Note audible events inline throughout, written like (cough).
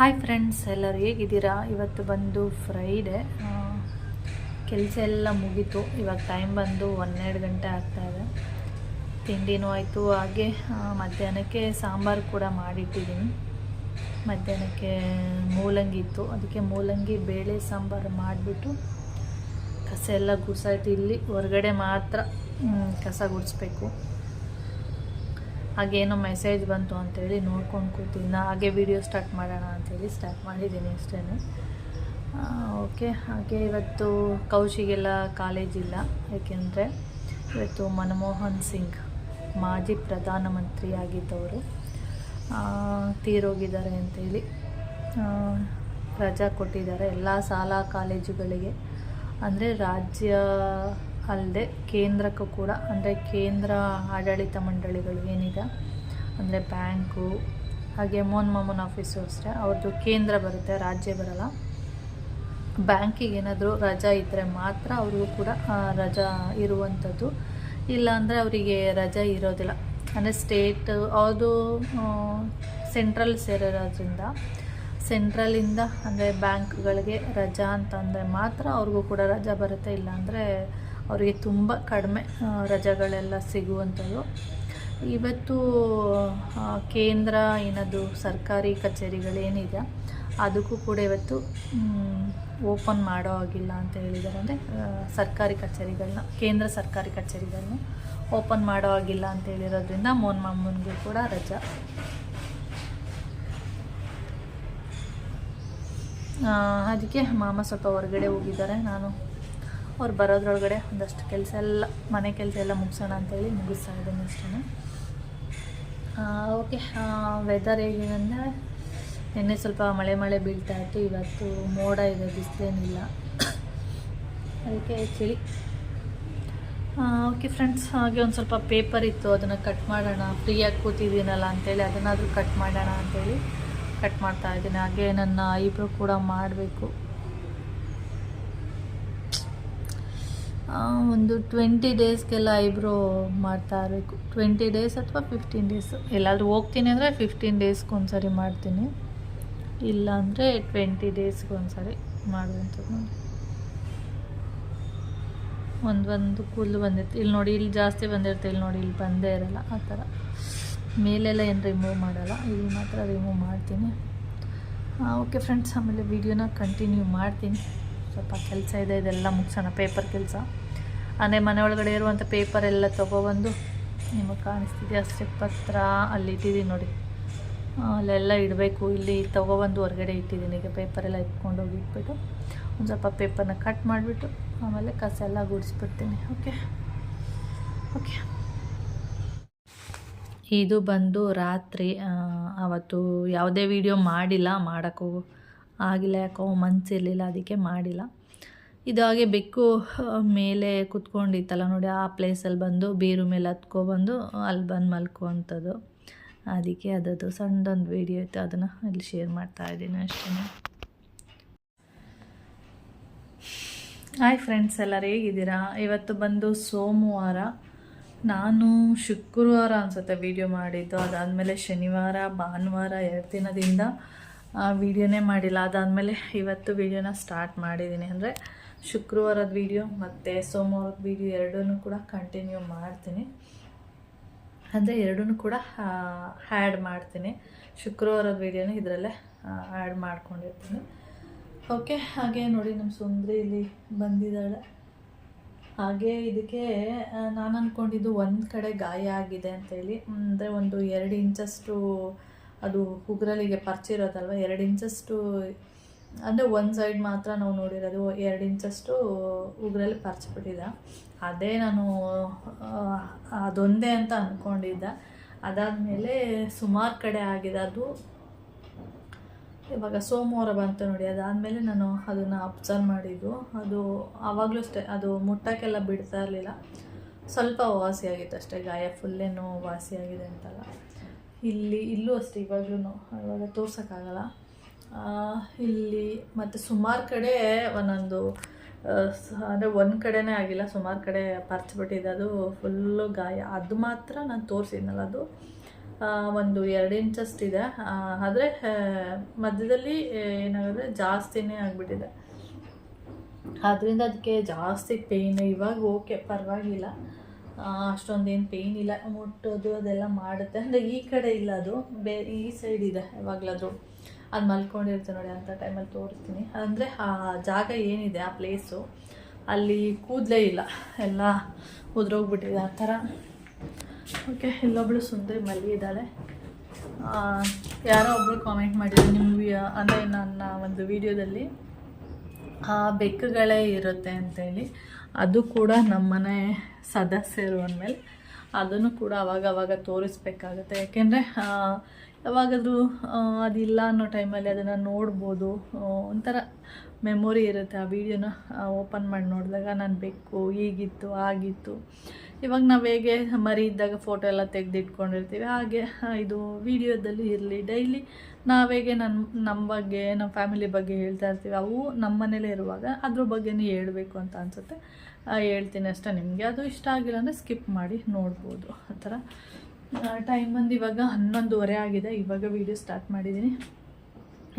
Hi friends ಎಲ್ಲರೂ ಹೇಗಿದ್ದೀರಾ? ಇವತ್ತು ಬಂದು ಫ್ರೈಡೆ ಕೆಲಸ ಎಲ್ಲ ಮುಗೀತು. ಇವಾಗ ಟೈಮ್ ಬಂದು ಹನ್ನೆರಡು ಗಂಟೆ ಆಗ್ತಾಯಿದೆ ತಿಂಡಿನೂ ಆಯಿತು. ಹಾಗೆ ಮಧ್ಯಾಹ್ನಕ್ಕೆ ಸಾಂಬಾರು ಕೂಡ ಮಾಡಿಟ್ಟಿದ್ದೀನಿ. ಮಧ್ಯಾಹ್ನಕ್ಕೆ ಮೂಲಂಗಿ ಇತ್ತು. ಅದಕ್ಕೆ ಮೂಲಂಗಿ, ಬೇಳೆ, ಸಾಂಬಾರು ಮಾಡಿಬಿಟ್ಟು ಕಸ ಎಲ್ಲ ಗುಡ್ಸಾಯ್ತು. ಇಲ್ಲಿ ಹೊರಗಡೆ ಮಾತ್ರ ಕಸ ಗುಡಿಸ್ಬೇಕು. ಹಾಗೇನೋ ಮೆಸೇಜ್ ಬಂತು ಅಂತೇಳಿ ನೋಡ್ಕೊಂಡು ಕೂತಿದ್ದ ಹಾಗೆ ವಿಡಿಯೋ ಸ್ಟಾರ್ಟ್ ಮಾಡೋಣ ಅಂತೇಳಿ ಸ್ಟಾರ್ಟ್ ಮಾಡಿದ್ದೀನಿ ಅಷ್ಟೇ ಓಕೆ ಹಾಗೆ ಇವತ್ತು ಕೌಶಿಗೆಲ್ಲ ಕಾಲೇಜ್ ಇಲ್ಲ. ಏಕೆಂದರೆ ಇವತ್ತು ಮನಮೋಹನ್ ಸಿಂಗ್ ಮಾಜಿ ಪ್ರಧಾನಮಂತ್ರಿ ಆಗಿದ್ದವರು ತೀರೋಗಿದ್ದಾರೆ ಅಂತೇಳಿ ರಜಾ ಕೊಟ್ಟಿದ್ದಾರೆ. ಎಲ್ಲ ಶಾಲಾ ಕಾಲೇಜುಗಳಿಗೆ ಅಂದರೆ ರಾಜ್ಯ ಅಲ್ಲದೆ ಕೇಂದ್ರಕ್ಕೂ ಕೂಡ, ಅಂದರೆ ಕೇಂದ್ರ ಆಡಳಿತ ಮಂಡಳಿಗಳು ಏನಿದೆ, ಅಂದರೆ ಬ್ಯಾಂಕು, ಹಾಗೆ ಮೋಹನ್ ಮಾಮೂನ್ ಆಫೀಸು ಅಷ್ಟೇ ಅವ್ರದ್ದು ಕೇಂದ್ರ ಬರುತ್ತೆ, ರಾಜ್ಯ ಬರಲ್ಲ. ಬ್ಯಾಂಕಿಗೆ ಏನಾದರೂ ರಜಾ ಇದ್ದರೆ ಮಾತ್ರ ಅವ್ರಿಗೂ ಕೂಡ ರಜಾ ಇರುವಂಥದ್ದು ಇಲ್ಲ ಅಂದರೆ ಅವರಿಗೆ ರಜಾ ಇರೋದಿಲ್ಲ. ಅಂದರೆ ಸ್ಟೇಟ್ ಅದು ಸೆಂಟ್ರಲ್ ಸೇರಿರೋದ್ರಿಂದ ಸೆಂಟ್ರಲಿಂದ ಅಂದರೆ ಬ್ಯಾಂಕ್ಗಳಿಗೆ ರಜಾ ಅಂತಂದರೆ ಮಾತ್ರ ಅವ್ರಿಗೂ ಕೂಡ ರಜಾ ಬರುತ್ತೆ, ಇಲ್ಲಾಂದರೆ ಅವರಿಗೆ ತುಂಬ ಕಡಿಮೆ ರಜೆಗಳೆಲ್ಲ ಸಿಗುವಂಥದ್ದು. ಇವತ್ತು ಕೇಂದ್ರ ಏನದು, ಸರ್ಕಾರಿ ಕಚೇರಿಗಳೇನಿದೆ, ಅದಕ್ಕೂ ಕೂಡ ಇವತ್ತು ಓಪನ್ ಮಾಡೋ ಆಗಿಲ್ಲ ಅಂತ ಹೇಳಿದ್ದಾರೆ. ಅಂದರೆ ಸರ್ಕಾರಿ ಕಚೇರಿಗಳನ್ನ, ಕೇಂದ್ರ ಸರ್ಕಾರಿ ಕಚೇರಿಗಳನ್ನ ಓಪನ್ ಮಾಡೋ ಆಗಿಲ್ಲ ಅಂತ ಹೇಳಿರೋದ್ರಿಂದ ಮೋನ್ ಮಾಮೂನ್ಗೆ ಕೂಡ ರಜಾ. ಅದಕ್ಕೆ ಮಾಮ ಸ್ವಲ್ಪ ಹೊರಗಡೆ ಹೋಗಿದ್ದಾರೆ. ನಾನು ಅವ್ರು ಬರೋದ್ರೊಳಗಡೆ ಒಂದಷ್ಟು ಕೆಲಸ ಎಲ್ಲ, ಮನೆ ಕೆಲಸ ಎಲ್ಲ ಮುಗಿಸೋಣ ಅಂತೇಳಿ ಮುಗಿಸ್ತಾ ಇದ್ದೀನಿ ಅಷ್ಟೇ ಓಕೆ ವೆದರ್ ಹೇಗಿದೆ ಅಂದರೆ ನಿನ್ನೆ ಸ್ವಲ್ಪ ಮಳೆ ಮಳೆ ಬೀಳ್ತಾ ಇತ್ತು, ಇವತ್ತು ಮೋಡ ಇದೆ, ಬಿಸಿಲೇನಿಲ್ಲ. ಅದಕ್ಕೆ ಚಳಿ. ಓಕೆ ಫ್ರೆಂಡ್ಸ್ ಹಾಗೆ ಒಂದು ಸ್ವಲ್ಪ ಪೇಪರ್ ಇತ್ತು, ಅದನ್ನು ಕಟ್ ಮಾಡೋಣ ಫ್ರೀಯಾಗಿ ಕೂತಿದ್ದೀನಲ್ಲ ಅಂತೇಳಿ, ಅದನ್ನಾದರೂ ಕಟ್ ಮಾಡೋಣ ಅಂತೇಳಿ ಕಟ್ ಮಾಡ್ತಾ ಇದ್ದೀನಿ. ಹಾಗೆ ನನ್ನ ಐಬ್ರೋ ಕೂಡ ಮಾಡಬೇಕು. ಒಂದು ಟ್ವೆಂಟಿ ಡೇಸ್ಗೆಲ್ಲ ಐಬ್ರೋ ಮಾಡ್ತಾ ಇರಬೇಕು ಟ್ವೆಂಟಿ ಡೇಸ್ ಅಥವಾ ಫಿಫ್ಟೀನ್ ಡೇಸ್ ಎಲ್ಲಾದರೂ ಹೋಗ್ತೀನಿ ಅಂದರೆ ಫಿಫ್ಟೀನ್ ಡೇಸ್ಗೆ ಒಂದ್ಸರಿ ಮಾಡ್ತೀನಿ. ಇಲ್ಲ ಅಂದರೆ ಟ್ವೆಂಟಿ ಡೇಸ್ಗೆ ಒಂದ್ಸರಿ ಮಾಡುವಂಥದ್ದು ನೋಡಿ ಒಂದು ಒಂದು ಕೂದಲು ಬಂದಿತ್ತು. ಇಲ್ಲಿ ನೋಡಿ ಇಲ್ಲಿ ಜಾಸ್ತಿ ಬಂದಿರುತ್ತೆ. ಇಲ್ಲಿ ನೋಡಿ ಇಲ್ಲಿ ಬಂದೇ ಇರಲ್ಲ. ಆ ಥರ. ಮೇಲೆಲ್ಲ ಏನು ರಿಮೂವ್ ಮಾಡಲ್ಲ. ಇಲ್ಲಿ ಮಾತ್ರ ರಿಮೂವ್ ಮಾಡ್ತೀನಿ. ಓಕೆ ಫ್ರೆಂಡ್ಸ್ ಆಮೇಲೆ ವೀಡಿಯೋನ ಕಂಟಿನ್ಯೂ ಮಾಡ್ತೀನಿ. ಸ್ವಲ್ಪ ಕೆಲಸ ಇದೆ. ಇದೆಲ್ಲ ಮುಗಿಸೋಣ. ಪೇಪರ್ ಕೆಲಸ. ಅಂದರೆ ಮನೆ ಒಳಗಡೆ ಇರುವಂಥ ಪೇಪರ್ ಎಲ್ಲ ತೊಗೊಬಂದು ನಿಮಗೆ ಕಾಣಿಸ್ತಿದೆ. ಅಷ್ಟೇ ಪತ್ರ ಅಲ್ಲಿ ಇಟ್ಟಿದ್ದೀನಿ ನೋಡಿ. ಅಲ್ಲೆಲ್ಲ ಇಡಬೇಕು. ಇಲ್ಲಿ ತೊಗೊಬಂದು ಹೊರಗಡೆ ಇಟ್ಟಿದ್ದೀನಿ ಈಗ ಪೇಪರೆಲ್ಲ ಇಟ್ಕೊಂಡು ಹೋಗಿ ಇಟ್ಬಿಟ್ಟು ಒಂದು ಸ್ವಲ್ಪ ಪೇಪರ್ನ ಕಟ್ ಮಾಡಿಬಿಟ್ಟು ಆಮೇಲೆ ಕಸ ಎಲ್ಲ ಗುಡಿಸ್ಬಿಡ್ತೀನಿ. ಓಕೆ ಓಕೆ ಇದು ಬಂದು ರಾತ್ರಿ ಅವತ್ತು ಯಾವುದೇ ವಿಡಿಯೋ ಮಾಡಿಲ್ಲ, ಮಾಡೋಕ್ಕೂ ಆಗಿಲ್ಲ, ಯಾಕೋ ಮನಸ್ಸಿರಲಿಲ್ಲ ಅದಕ್ಕೆ ಮಾಡಿಲ್ಲ. ಇದು ಹಾಗೆ ಬೆಕ್ಕು ಮೇಲೆ ಕುತ್ಕೊಂಡಿತ್ತಲ್ಲ ನೋಡಿ, ಆ ಪ್ಲೇಸಲ್ಲಿ ಬಂದು ಬೀರು ಮೇಲೆ ಹತ್ಕೊಬಂದು ಅಲ್ಲಿ ಬಂದು ಮಲ್ಕುವಂಥದ್ದು. ಅದಕ್ಕೆ ಅದದು ಸಣ್ಣದೊಂದು ವಿಡಿಯೋ ಇತ್ತು, ಅದನ್ನು ಇಲ್ಲಿ ಶೇರ್ ಮಾಡ್ತಾ ಇದ್ದೀನಿ ಅಷ್ಟೇ ಹಾಯ್ ಫ್ರೆಂಡ್ಸ್ ಎಲ್ಲರೂ ಹೇಗಿದ್ದೀರಾ? ಇವತ್ತು ಬಂದು ಸೋಮವಾರ. ನಾನು ಶುಕ್ರವಾರ ಅನಿಸುತ್ತೆ ವಿಡಿಯೋ ಮಾಡಿದ್ದು. ಅದಾದಮೇಲೆ ಶನಿವಾರ, ಭಾನುವಾರ, ಎರಡು ದಿನದಿಂದ ವೀಡಿಯೋನೇ ಮಾಡಿಲ್ಲ. ಅದಾದಮೇಲೆ ಇವತ್ತು ವಿಡಿಯೋನ ಸ್ಟಾರ್ಟ್ ಮಾಡಿದ್ದೀನಿ. ಅಂದರೆ ಶುಕ್ರವಾರದ ವಿಡಿಯೋ ಮತ್ತು ಸೋಮವಾರದ ವಿಡಿಯೋ ಎರಡೂ ಕೂಡ ಕಂಟಿನ್ಯೂ ಮಾಡ್ತೀನಿ. ಅಂದರೆ ಎರಡೂ ಕೂಡ ಆ್ಯಡ್ ಮಾಡ್ತೀನಿ. ಶುಕ್ರವಾರದ ವೀಡಿಯೋನ ಇದರಲ್ಲೇ ಆ್ಯಡ್ ಮಾಡ್ಕೊಂಡಿರ್ತೀನಿ. ಓಕೆ ಹಾಗೆ ನೋಡಿ ನಮ್ಮ ಸುಂದ್ರಿ ಇಲ್ಲಿ ಬಂದಿದ್ದಾಳೆ. ಹಾಗೆ ಇದಕ್ಕೆ ನಾನು ಅಂದ್ಕೊಂಡಿದ್ದು ಒಂದು ಕಡೆ ಗಾಯ ಆಗಿದೆ ಅಂತೇಳಿ ಅಂದರೆ ಒಂದು ಎರಡು ಇಂಚಷ್ಟು ಅದು ಉಗುರಲಿಗೆ ಪರ್ಚಿರೋದಲ್ವ ಎರಡು ಇಂಚಷ್ಟು ಅಂದರೆ ಒಂದು ಸೈಡ್ ಮಾತ್ರ ನಾವು ನೋಡಿರೋದು, ಎರಡು ಇಂಚಷ್ಟು ಉಗುರಲ್ಲಿ ಪರ್ಚ್ಬಿಟ್ಟಿದ್ದ ಅದೇ ನಾನು ಅದೊಂದೇ ಅಂತ ಅಂದ್ಕೊಂಡಿದ್ದೆ ಅದಾದಮೇಲೆ ಸುಮಾರು ಕಡೆ ಆಗಿದೆ. ಅದು ಇವಾಗ ಸೋಮವಾರ ಬಂತು ನೋಡಿ. ಅದಾದಮೇಲೆ ನಾನು ಅದನ್ನು ಅಬ್ಸರ್ವ್ ಮಾಡಿದ್ದು. ಅದು ಆವಾಗಲೂ ಅಷ್ಟೇ, ಅದು ಮುಟ್ಟಕ್ಕೆಲ್ಲ ಬಿಡ್ತಾ ಇರಲಿಲ್ಲ. ಸ್ವಲ್ಪ ವಾಸಿಯಾಗಿತ್ತು ಅಷ್ಟೇ, ಗಾಯ ಫುಲ್ಲೇನು ವಾಸಿಯಾಗಿದೆ ಅಂತಲ್ಲ. ಇಲ್ಲಿ, ಇಲ್ಲೂ ಅಷ್ಟೇ ಇವಾಗಲೂ ಇವಾಗ ತೋರ್ಸೋಕ್ಕಾಗಲ್ಲ. ಇಲ್ಲಿ ಮತ್ತು ಸುಮಾರು ಕಡೆ ಒಂದೊಂದು ಅಂದರೆ ಒಂದು ಕಡೆನೇ ಆಗಿಲ್ಲ, ಸುಮಾರು ಕಡೆ ಪರ್ಚ್ಬಿಟ್ಟಿದೆ. ಅದು ಫುಲ್ಲು ಗಾಯ. ಅದು ಮಾತ್ರ ನಾನು ತೋರಿಸಿದ್ನಲ್ಲ ಅದು. ಒಂದು ಎರಡು ಇಂಚಷ್ಟಿದೆ ಆದರೆ ಮಧ್ಯದಲ್ಲಿ ಏನಾಗುತ್ತೆ, ಜಾಸ್ತಿನೇ ಆಗಿಬಿಟ್ಟಿದೆ. ಆದ್ದರಿಂದ ಅದಕ್ಕೆ ಜಾಸ್ತಿ ಪೇಯ್ನ್ ಇವಾಗ ಓಕೆ ಪರವಾಗಿಲ್ಲ. ಅಷ್ಟೊಂದೇನು ಪೇಯ್ನ್ ಇಲ್ಲ. ಮುಟ್ಟೋದು ಅದೆಲ್ಲ ಮಾಡುತ್ತೆ. ಅಂದರೆ ಈ ಕಡೆ ಇಲ್ಲ ಅದು. ಬೇ, ಈ ಸೈಡ್ ಇದೆ ಯಾವಾಗಲಾದರೂ. ಅದು ಮಲ್ಕೊಂಡಿರುತ್ತೆ ನೋಡಿ ಅಂಥ ಟೈಮಲ್ಲಿ ತೋರಿಸ್ತೀನಿ. ಅಂದರೆ ಆ ಜಾಗ ಏನಿದೆ, ಆ ಪ್ಲೇಸು ಅಲ್ಲಿ ಕೂದಲೇ ಇಲ್ಲ. ಎಲ್ಲ ಉದುರೋಗ್ಬಿಟ್ಟಿದೆ ಆ ಥರ. ಓಕೆ ಇಲ್ಲೊಬ್ಳು ಸುಂದರಿ ಮಲ್ಲಿ ಇದ್ದಾಳೆ ಯಾರೋ ಒಬ್ಬರು ಕಾಮೆಂಟ್ ಮಾಡಿದ್ರು ನಿಮ್ಮ ವಿ- ಅಂದರೆ ನನ್ನ ಒಂದು ವಿಡಿಯೋದಲ್ಲಿ ಆ ಬೆಕ್ಕುಗಳೇ ಇರುತ್ತೆ ಅಂತೇಳಿ. ಅದು ಕೂಡ ನಮ್ಮನೆ ಸದಸ್ಯರು ಅಂದಮೇಲೆ. ಅದನ್ನು ಕೂಡ ಅವಾಗ ಅವಾಗ ತೋರಿಸ್ಬೇಕಾಗುತ್ತೆ. ಯಾಕೆಂದರೆ ಯಾವಾಗಾದರೂ ಅದಿಲ್ಲ ಅನ್ನೋ ಟೈಮಲ್ಲಿ ಅದನ್ನು ನೋಡ್ಬೋದು. ಒಂಥರ ಮೆಮೊರಿ ಇರುತ್ತೆ ಆ ವಿಡಿಯೋನ ಓಪನ್ ಮಾಡಿ ನೋಡಿದಾಗ ನಾನು ಬೆಕ್ಕು, ಹೀಗಿತ್ತು ಆಗಿತ್ತು ಇವಾಗ ನಾವು ಹೇಗೆ ಮರಿ ಇದ್ದಾಗ ಫೋಟೋ ಎಲ್ಲ ತೆಗೆದಿಟ್ಕೊಂಡಿರ್ತೀವಿ, ಹಾಗೆ ಇದು ವಿಡಿಯೋದಲ್ಲಿ ಇರಲಿ. ಡೈಲಿ ನಾವೇಗೆ ನನ್ನ ನಮ್ಮ ಬಗ್ಗೆ ನಮ್ಮ ಫ್ಯಾಮಿಲಿ ಬಗ್ಗೆ ಹೇಳ್ತಾ ಇರ್ತೀವಿ, ಅವು ನಮ್ಮ ಮನೇಲೇ ಇರುವಾಗ ಅದ್ರ ಬಗ್ಗೆನೇ ಹೇಳಬೇಕು ಅಂತ ಅನಿಸುತ್ತೆ. ಹೇಳ್ತೀನಿ ಅಷ್ಟೇ ನಿಮಗೆ. ಅದು ಇಷ್ಟ ಆಗಿಲ್ಲ ಅಂದರೆ ಸ್ಕಿಪ್ ಮಾಡಿ ನೋಡ್ಬೋದು. ಆ ಥರ. ಟೈಮ್ ಬಂದು ಇವಾಗ ಹನ್ನೊಂದುವರೆ ಆಗಿದೆ. ಇವಾಗ ವೀಡಿಯೋ ಸ್ಟಾರ್ಟ್ ಮಾಡಿದ್ದೀನಿ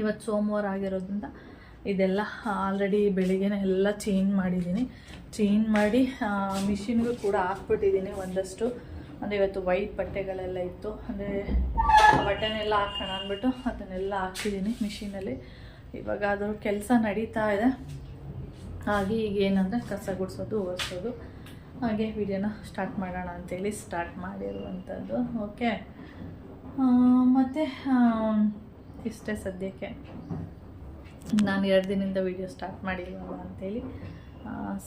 ಇವತ್ತು ಸೋಮವಾರ ಆಗಿರೋದ್ರಿಂದ ಇದೆಲ್ಲ ಆಲ್ರೆಡಿ ಬೆಳಿಗ್ಗೆನೇ ಎಲ್ಲ ಚೇಂಜ್ ಮಾಡಿದ್ದೀನಿ ಚೇಂಜ್ ಮಾಡಿ ಮಿಷಿನ್ಗೂ ಕೂಡ ಹಾಕ್ಬಿಟ್ಟಿದ್ದೀನಿ ಒಂದಷ್ಟು. ಅಂದರೆ ಇವತ್ತು ವೈಟ್ ಬಟ್ಟೆಗಳೆಲ್ಲ ಇತ್ತು. ಅಂದರೆ ಬಟ್ಟೆನೆಲ್ಲ ಹಾಕೋಣ ಅಂದ್ಬಿಟ್ಟು ಅದನ್ನೆಲ್ಲ ಹಾಕಿದ್ದೀನಿ ಮಿಷಿನಲ್ಲಿ ಇವಾಗ ಅದು ಕೆಲಸ ನಡೀತಾ ಇದೆ. ಹಾಗೆ ಈಗ ಏನಂದರೆ ಕಸ ಗುಡಿಸೋದು, ಒರೆಸೋದು. ಹಾಗೆ ವಿಡಿಯೋನ ಸ್ಟಾರ್ಟ್ ಮಾಡೋಣ ಅಂತೇಳಿ ಸ್ಟಾರ್ಟ್ ಮಾಡಿರುವಂಥದ್ದು. ಓಕೆ. ಮತ್ತು ಇಷ್ಟೇ ಸದ್ಯಕ್ಕೆ ನಾನು ಎರಡು ದಿನದಿಂದ ವಿಡಿಯೋ ಸ್ಟಾರ್ಟ್ ಮಾಡಿಲ್ವಲ್ಲ ಅಂತೇಳಿ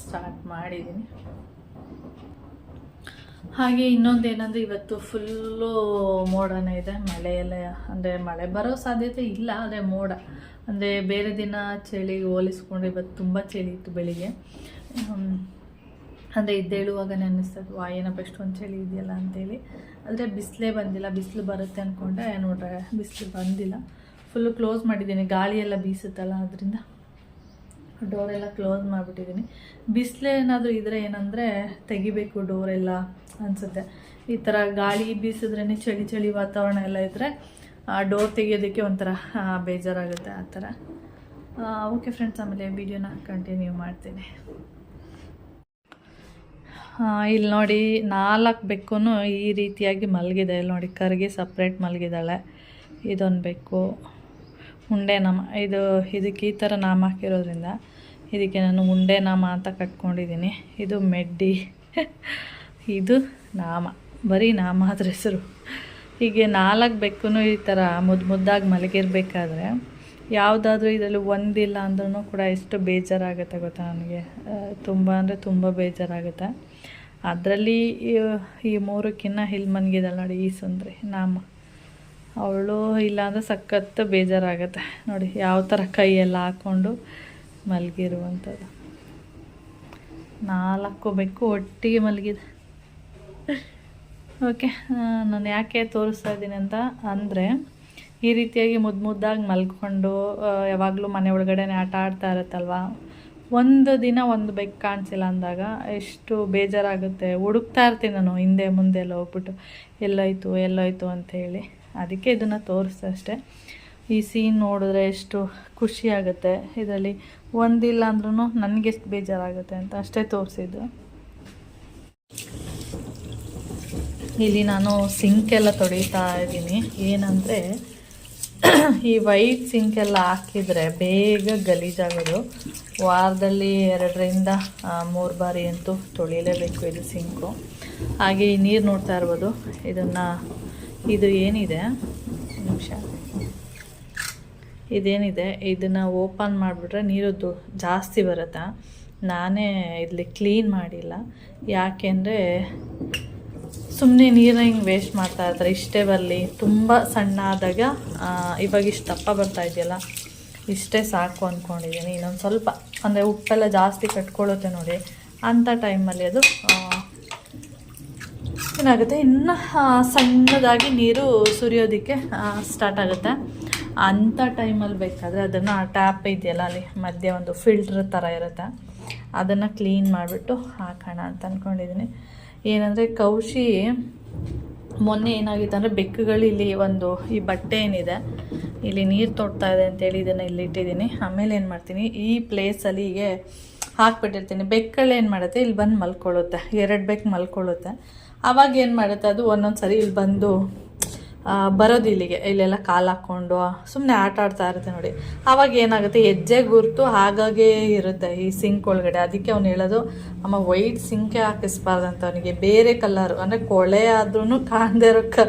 ಸ್ಟಾರ್ಟ್ ಮಾಡಿದ್ದೀನಿ. ಹಾಗೆ ಇನ್ನೊಂದು ಏನಂದರೆ ಇವತ್ತು ಫುಲ್ಲು ಮೋಡನೇ ಇದೆ. ಮಳೆಯೆಲ್ಲ, ಅಂದರೆ ಮಳೆ ಬರೋ ಸಾಧ್ಯತೆ ಇಲ್ಲ, ಆದರೆ ಮೋಡ. ಅಂದರೆ ಬೇರೆ ದಿನ ಚಳಿಗೆ ಹೋಲಿಸ್ಕೊಂಡು ಇವತ್ತು ತುಂಬ ಚಳಿ ಇತ್ತು ಬೆಳಿಗ್ಗೆ. ಅಂದರೆ ಇದ್ದೇಳುವಾಗ ಅನ್ನಿಸ್ತದೆ ವಾ ಏನಪ್ಪ ಒಂದು ಚಳಿ ಇದೆಯಲ್ಲ ಅಂತೇಳಿ. ಆದರೆ ಬಿಸಿಲೇ ಬಂದಿಲ್ಲ, ಬಿಸಿಲು ಬರುತ್ತೆ ಅಂದ್ಕೊಂಡೆ ನೋಡ್ರೆ ಬಿಸಿಲು ಬಂದಿಲ್ಲ. ಫುಲ್ಲು ಕ್ಲೋಸ್ ಮಾಡಿದ್ದೀನಿ, ಗಾಳಿಯೆಲ್ಲ ಬೀಸುತ್ತಲ್ಲ ಅದರಿಂದ ಡೋರೆಲ್ಲ ಕ್ಲೋಸ್ ಮಾಡಿಬಿಟ್ಟಿದ್ದೀನಿ. ಬಿಸಿಲೇನಾದರೂ ಇದ್ದರೆ ಏನಂದರೆ ತೆಗಿಬೇಕು ಡೋರೆಲ್ಲ ಅನಿಸುತ್ತೆ. ಈ ಥರ ಗಾಳಿ ಬೀಸಿದ್ರೇ ಚಳಿ ಚಳಿ ವಾತಾವರಣ ಎಲ್ಲ ಇದ್ದರೆ ಡೋರ್ ತೆಗಿಯೋದಕ್ಕೆ ಒಂಥರ ಬೇಜಾರಾಗುತ್ತೆ ಆ ಥರ ಓಕೆ ಫ್ರೆಂಡ್ಸ್ ಆಮೇಲೆ ವಿಡಿಯೋನ ಕಂಟಿನ್ಯೂ ಮಾಡ್ತೀನಿ. ಇಲ್ಲಿ ನೋಡಿ, ನಾಲ್ಕು ಬೆಕ್ಕೂ ಈ ರೀತಿಯಾಗಿ ಮಲಗಿದೆ. ಇಲ್ಲಿ ನೋಡಿ, ಕರ್ಗಿ ಸಪ್ರೇಟ್ ಮಲಗಿದ್ದಾಳೆ ಇದೊಂದು ಬೆಕ್ಕು. ಉಂಡೆ ನಾಮ, ಇದು ಇದಕ್ಕೆ ಈ ಥರ ನಾಮ ಹಾಕಿರೋದ್ರಿಂದ ಇದಕ್ಕೆ ನಾನು ಉಂಡೆ ನಾಮ ಅಂತ ಕಟ್ಕೊಂಡಿದ್ದೀನಿ ಇದು ಮೆಡ್ಡಿ. ಇದು ನಾಮ. ಬರೀ ನಾಮ ಅದ್ರ ಹೆಸರು. ಹೀಗೆ ನಾಲ್ಕು ಬೆಕ್ಕೂ ಈ ಥರ ಮುದ್ದು ಮುದ್ದಾಗಿ ಮಲಗಿರ್ಬೇಕಾದ್ರೆ ಯಾವುದಾದ್ರೂ ಇದರಲ್ಲಿ ಒಂದಿಲ್ಲ ಅಂದ್ರೂ ಕೂಡ ಎಷ್ಟು ಬೇಜಾರಾಗುತ್ತೆ ಗೊತ್ತಾ ನನಗೆ. ತುಂಬ ಅಂದರೆ ತುಂಬ ಬೇಜಾರಾಗುತ್ತೆ. ಅದರಲ್ಲಿ ಈ ಮೂರಕ್ಕಿನ್ನ ಇಲ್ಲಿ ಮನ್ಗಿದ್ದಾಳೆ ನೋಡಿ, ಈ ಸುಂದ್ರಿ, ನಾಮ. ಅವಳು ಇಲ್ಲಾಂದ್ರೆ ಸಖತ್ತು ಸಖತ್ ಬೇಜಾರಾಗುತ್ತೆ. ನೋಡಿ, ಯಾವ ಥರ ಕೈಯೆಲ್ಲ ಹಾಕ್ಕೊಂಡು ಮಲಗಿರುವಂಥದ್ದು. ನಾಲ್ಕು ಬೆಕ್ಕು ಒಟ್ಟಿಗೆ ಮಲಗಿದೆ. ಓಕೆ ನಾನು ಯಾಕೆ ತೋರಿಸ್ತಾ ಇದ್ದೀನಿ ಅಂತ ಅಂದರೆ, ಈ ರೀತಿಯಾಗಿ ಮುದ್ದು ಮುದ್ದಾಗಿ ಮಲ್ಕೊಂಡು ಯಾವಾಗಲೂ ಮನೆ ಒಳಗಡೆನೆ ಆಟ ಆಡ್ತಾ ಇರುತ್ತಲ್ವ? ಒಂದು ದಿನ ಒಂದು ಬೆಕ್ಕು ಕಾಣಿಸಿಲ್ಲ ಅಂದಾಗ ಎಷ್ಟು ಬೇಜಾರಾಗುತ್ತೆ. ಹುಡುಕ್ತಾ ಇರ್ತೀನಿ ನಾನು ಹಿಂದೆ ಮುಂದೆ ಎಲ್ಲ ಹೋಗ್ಬಿಟ್ಟು, ಎಲ್ಲೋಯ್ತು ಎಲ್ಲೋಯ್ತು ಅಂಥೇಳಿ ಅದಕ್ಕೆ ಇದನ್ನು ತೋರಿಸ್ದೆ ಈ ಸೀನ್ ನೋಡಿದ್ರೆ ಎಷ್ಟು ಖುಷಿ ಆಗುತ್ತೆ. ಇದರಲ್ಲಿ ಒಂದಿಲ್ಲ ಅಂದ್ರೂ ನನಗೆ ಎಷ್ಟು ಬೇಜಾರಾಗುತ್ತೆ ಅಂತ ಅಷ್ಟೇ ತೋರಿಸಿದ್ದು. ಇಲ್ಲಿ ನಾನು ಸಿಂಕ್ ಎಲ್ಲ ಇದ್ದೀನಿ. ಏನಂದರೆ ಈ ವೈಟ್ ಸಿಂಕ್ ಎಲ್ಲ ಹಾಕಿದರೆ ಬೇಗ ಗಲೀಜಾಗೋದು. ವಾರದಲ್ಲಿ ಎರಡರಿಂದ ಮೂರು ಬಾರಿ ಅಂತೂ ತೊಳಿಲೇಬೇಕು ಇದು ಸಿಂಕು ಹಾಗೆ ಈ ನೀರು ನೋಡ್ತಾ ಇರ್ಬೋದು. ಇದನ್ನು, ಇದು ಏನಿದೆ? ನಿಮಿಷ. ಇದೇನಿದೆ? ಇದನ್ನು ಓಪನ್ ಮಾಡಿಬಿಟ್ರೆ ನೀರು ಜಾಸ್ತಿ ಬರುತ್ತಾ? ನಾನೇ ಇಲ್ಲಿ ಕ್ಲೀನ್ ಮಾಡಿಲ್ಲ. ಯಾಕೆಂದರೆ ಸುಮ್ಮನೆ ನೀರನ್ನ ಹಿಂಗೆ ವೇಸ್ಟ್ ಮಾಡ್ತಾ ಇರ್ತಾರೆ ಇಷ್ಟೇ ಬರಲಿ ತುಂಬ ಸಣ್ಣ ಆದಾಗ ಇವಾಗ ಇಷ್ಟು ದಪ್ಪ ಬರ್ತಾ ಇದೆಯಲ್ಲ, ಇಷ್ಟೇ ಸಾಕು ಅಂದ್ಕೊಂಡಿದ್ದೀನಿ ಇನ್ನೊಂದು ಸ್ವಲ್ಪ, ಅಂದರೆ ಉಪ್ಪೆಲ್ಲ ಜಾಸ್ತಿ ಕಟ್ಕೊಳ್ಳುತ್ತೆ ನೋಡಿ. ಅಂಥ ಟೈಮಲ್ಲಿ ಅದು ಏನಾಗುತ್ತೆ? ಇನ್ನು ಸಣ್ಣದಾಗಿ ನೀರು ಸುರಿಯೋದಕ್ಕೆ ಸ್ಟಾರ್ಟ್ ಆಗುತ್ತೆ. ಅಂಥ ಟೈಮಲ್ಲಿ ಬೇಕಾದರೆ ಅದನ್ನು ಆ ಟ್ಯಾಪ್ ಇದೆಯಲ್ಲ ಅಲ್ಲಿ, ಮಧ್ಯೆ ಒಂದು ಫಿಲ್ಟ್ರ್ ಥರ ಇರುತ್ತೆ. ಅದನ್ನು ಕ್ಲೀನ್ ಮಾಡಿಬಿಟ್ಟು ಹಾಕೋಣ ಅಂತ ಅಂದ್ಕೊಂಡಿದ್ದೀನಿ ಏನಂದರೆ ಕೌಶಿ ಮೊನ್ನೆ ಏನಾಗಿತ್ತು ಅಂದರೆ ಬೆಕ್ಕುಗಳು ಇಲ್ಲಿ ಒಂದು ಈ ಬಟ್ಟೆ ಏನಿದೆ, ಇಲ್ಲಿ ನೀರು ತೊಡ್ತಾ ಇದೆ ಅಂತೇಳಿ ಇದನ್ನು ಇಲ್ಲಿ ಇಟ್ಟಿದ್ದೀನಿ. ಆಮೇಲೆ ಏನು ಮಾಡ್ತೀನಿ, ಈ ಪ್ಲೇಸಲ್ಲಿ ಹೀಗೆ ಹಾಕ್ಬಿಟ್ಟಿರ್ತೀನಿ. ಏನು ಮಾಡುತ್ತೆ, ಇಲ್ಲಿ ಬಂದು ಮಲ್ಕೊಳ್ಳುತ್ತೆ. ಎರಡು ಬೆಕ್ಕು ಮಲ್ಕೊಳ್ಳುತ್ತೆ. ಆವಾಗ ಏನು ಮಾಡುತ್ತೆ, ಅದು ಒಂದೊಂದು ಸರಿ ಇಲ್ಲಿ ಬಂದು ಬರೋದು ಇಲ್ಲಿಗೆ. ಇಲ್ಲೆಲ್ಲ ಕಾಲು ಹಾಕ್ಕೊಂಡು ಸುಮ್ಮನೆ ಆಟ ಆಡ್ತಾ ಇರುತ್ತೆ ನೋಡಿ. ಆವಾಗ ಏನಾಗುತ್ತೆ, ಹೆಜ್ಜೆ ಗುರುತು ಹಾಗಾಗೇ ಇರುತ್ತೆ ಈ ಸಿಂಕ್ ಒಳಗಡೆ. ಅದಕ್ಕೆ ಅವ್ನು ಹೇಳೋದು, ಅಮ್ಮ ವೈಟ್ ಸಿಂಕೆ ಹಾಕಿಸ್ಬಾರ್ದಂತ ಅವನಿಗೆ. ಬೇರೆ ಕಲರು ಅಂದರೆ ಕೊಳೆ ಆದ್ರೂ ಕಾಣದೇ ಇರೋ ಕ